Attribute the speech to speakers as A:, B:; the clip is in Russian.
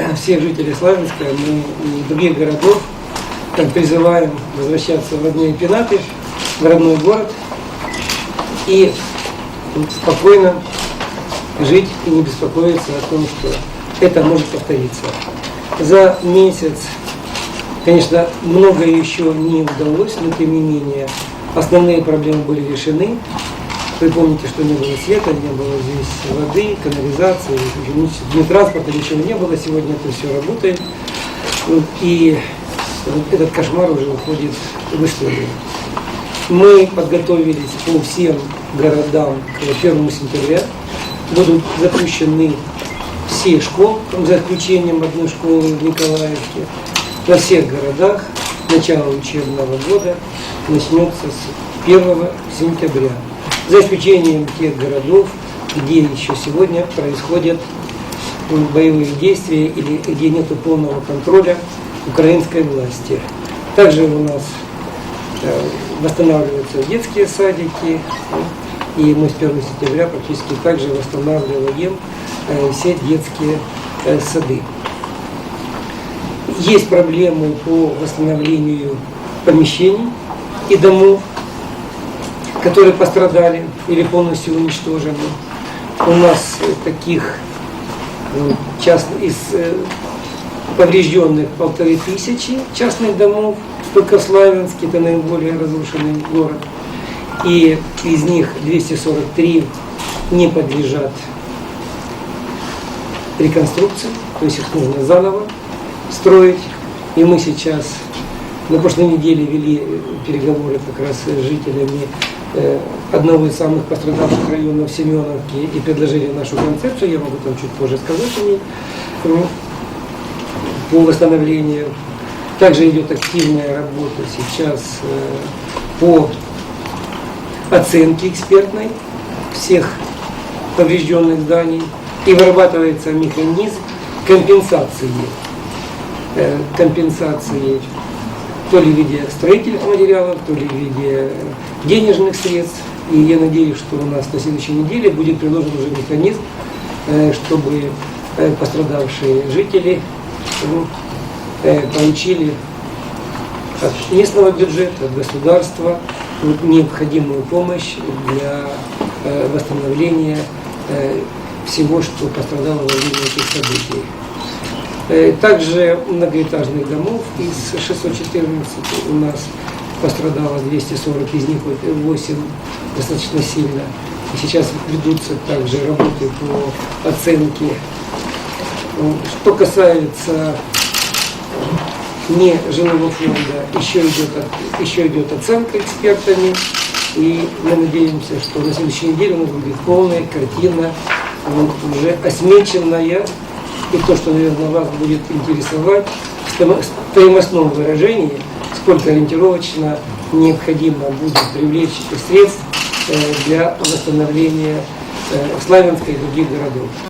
A: всех жителей Славянска мы и других городов так, призываем возвращаться в родные пенаты, в родной город и спокойно жить и не беспокоиться о том, что это может повториться. За месяц, конечно, многое еще не удалось, но тем не менее основные проблемы были решены. Вы помните, что не было света, не было здесь воды, канализации, ни транспорта, ничего не было. Сегодня это все работает. И этот кошмар уже уходит в историю. Мы подготовились по всем городам к 1 сентября. Будут запущены все школы, за исключением одной школы в Николаевске, во всех городах. Начало учебного года начнется с 1 сентября. За исключением тех городов, где еще сегодня происходят боевые действия или где нет полного контроля украинской власти. Также у нас э, восстанавливаются детские садики, и мы с 1 сентября практически также восстанавливаем э, все детские э, сады. Есть проблемы по восстановлению помещений и домов, которые пострадали или полностью уничтожены. У нас таких част, из поврежденных полторы тысячи частных домов, только в Славянске, это наиболее разрушенный город. И из них 243 не подлежат реконструкции, то есть их нужно заново строить. И мы сейчас на прошлой неделе вели переговоры как раз с жителями э, одного из самых пострадавших районов Семеновки и предложили нашу концепцию, я могу там чуть позже сказать о ней по восстановлению. Также идет активная работа сейчас э, по оценке экспертной всех поврежденных зданий и вырабатывается механизм компенсации. Э, компенсации то ли в виде строительных материалов, то ли в виде денежных средств. И я надеюсь, что у нас на следующей неделе будет предложен уже механизм, э, чтобы пострадавшие жители ну, э, получили от местного бюджета, от государства необходимую помощь для э, восстановления э, всего, что пострадало во время этих событий. Также многоэтажных домов из 614 у нас пострадало 240, из них 8 достаточно сильно. И сейчас ведутся также работы по оценке что касается не жилого фонда, еще идет, еще идет оценка экспертами, и мы надеемся, что на следующей неделе у нас будет полная картина, уже осмеченная, и то, что, наверное, вас будет интересовать, стоимостном выражении, сколько ориентировочно необходимо будет привлечь средств э, для восстановления э, Славянска и других городов.